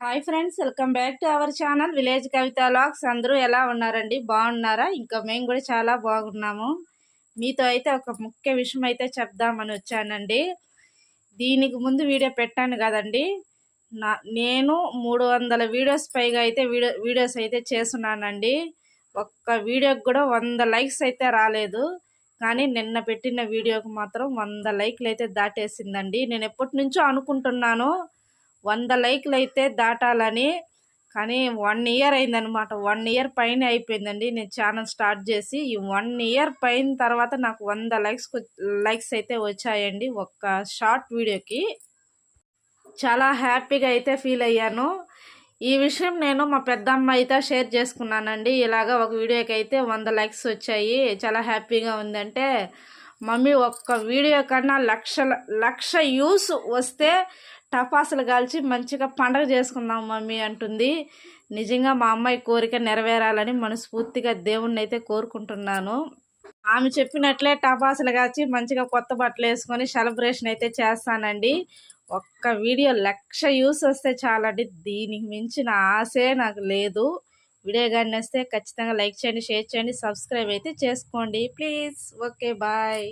Hi friends welcome back to our channel village Kavitha logs అందరూ ఎలా ఉన్నారండి? బాగున్నారా? ఇంకా మేము కూడా చాలా బాగున్నాము. మీతో అయితే ఒక ముఖ్య విషయం అయితే చెప్దామని వచ్చానండి. దీనికి ముందు వీడియో పెట్టాను కదండి. నా నేను మూడు వందల వీడియోస్ పైగా అయితే వీడియో వీడియోస్ అయితే చేస్తున్నానండి. ఒక్క వీడియోకి కూడా వంద లైక్స్ అయితే రాలేదు. కానీ నిన్న పెట్టిన వీడియోకి మాత్రం వంద లైక్లు అయితే దాటేసిందండి. నేను ఎప్పటి నుంచో అనుకుంటున్నాను వంద లైక్లు అయితే దాటాలని. కానీ వన్ ఇయర్ అయిందనమాట వన్ ఇయర్ పైన అయిపోయిందండి. నేను ఛానల్ స్టార్ట్ చేసి ఈ వన్ ఇయర్ పైన తర్వాత నాకు వంద లైక్స్ లైక్స్ అయితే వచ్చాయండి ఒక్క షార్ట్ వీడియోకి. చాలా హ్యాపీగా అయితే ఫీల్ అయ్యాను. ఈ విషయం నేను మా పెద్దమ్మ అయితే షేర్ చేసుకున్నానండి. ఇలాగ ఒక వీడియోకి అయితే వంద లైక్స్ వచ్చాయి. చాలా హ్యాపీగా ఉందంటే మమ్మీ ఒక్క వీడియో కన్నా లక్షల లక్ష యూస్ వస్తే టపాసులు కాల్చి మంచిగా పండగ చేసుకుందాం మమ్మీ అంటుంది. నిజంగా మా అమ్మాయి కోరిక నెరవేరాలని మనస్ఫూర్తిగా దేవుణ్ణి అయితే కోరుకుంటున్నాను. ఆమె చెప్పినట్లే టపాసులు కాల్చి మంచిగా కొత్త బట్టలు వేసుకొని సెలబ్రేషన్ అయితే చేస్తానండి. ఒక్క వీడియో లక్ష యూస్ వస్తే చాలండి. దీనికి మించిన ఆశే నాకు లేదు. వీడియో కానీ వస్తే ఖచ్చితంగా లైక్ చేయండి షేర్ చేయండి సబ్స్క్రైబ్ అయితే చేసుకోండి. ప్లీజ్. Okay bye.